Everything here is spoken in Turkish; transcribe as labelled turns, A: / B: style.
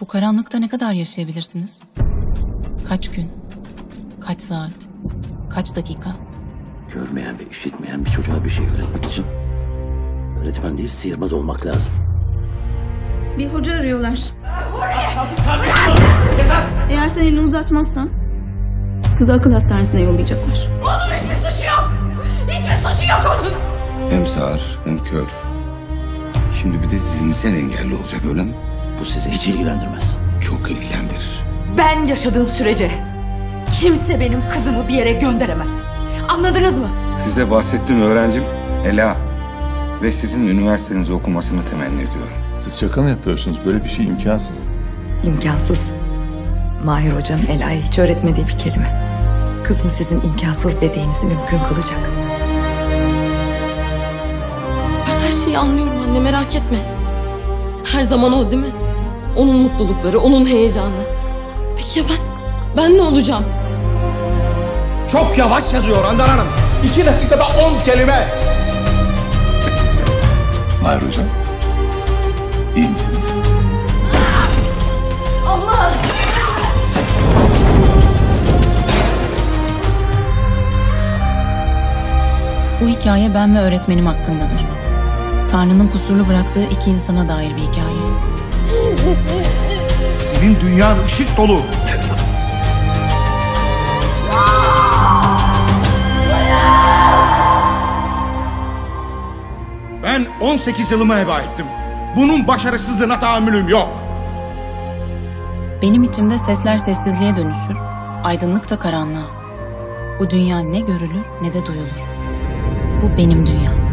A: Bu karanlıkta ne kadar yaşayabilirsiniz? Kaç gün? Kaç saat? Kaç dakika?
B: Görmeyen ve işitmeyen bir çocuğa bir şey öğretmek için öğretmen değil sihirbaz olmak lazım.
C: Bir hoca arıyorlar. Eğer sen elini uzatmazsan kızı akıl hastanesine yollayacaklar.
D: Onun hiçbir suçu yok. Hiçbir suçu yok onun.
E: Hem sağır hem kör. Şimdi bir de zihinsel engelli olacak öyle mi?
B: Bu sizi hiç ilgilendirmez.
E: Çok ilgilendirir.
D: Ben yaşadığım sürece kimse benim kızımı bir yere gönderemez. Anladınız mı?
E: Size bahsettiğim öğrencim Ela. Ve sizin üniversitenizi okumasını temenni ediyorum.
F: Siz şaka mı yapıyorsunuz? Böyle bir şey imkansız.
D: İmkansız. Mahir Hoca'nın Ela'ya hiç öğretmediği bir kelime. Kızım sizin imkansız dediğinizi mümkün kılacak.
G: Ben her şeyi anlıyorum anne merak etme. Her zaman o değil mi? Onun mutlulukları, onun heyecanı. Peki ya ben? Ben ne olacağım?
H: Çok yavaş yazıyor Handan Hanım. İki dakikada on kelime.
F: Mahir hocam. iyi misiniz?
G: Allah!
A: Bu hikaye ben ve öğretmenim hakkındadır. Tanrı'nın kusurlu bıraktığı iki insana dair bir hikaye.
H: Senin dünyan ışık dolu. Ben 18 yılımı heba ettim. Bunun başarısızlığına tahammülüm yok.
A: Benim içimde sesler sessizliğe dönüşür, aydınlık da karanlığa. Bu dünya ne görülür ne de duyulur. Bu benim dünyam.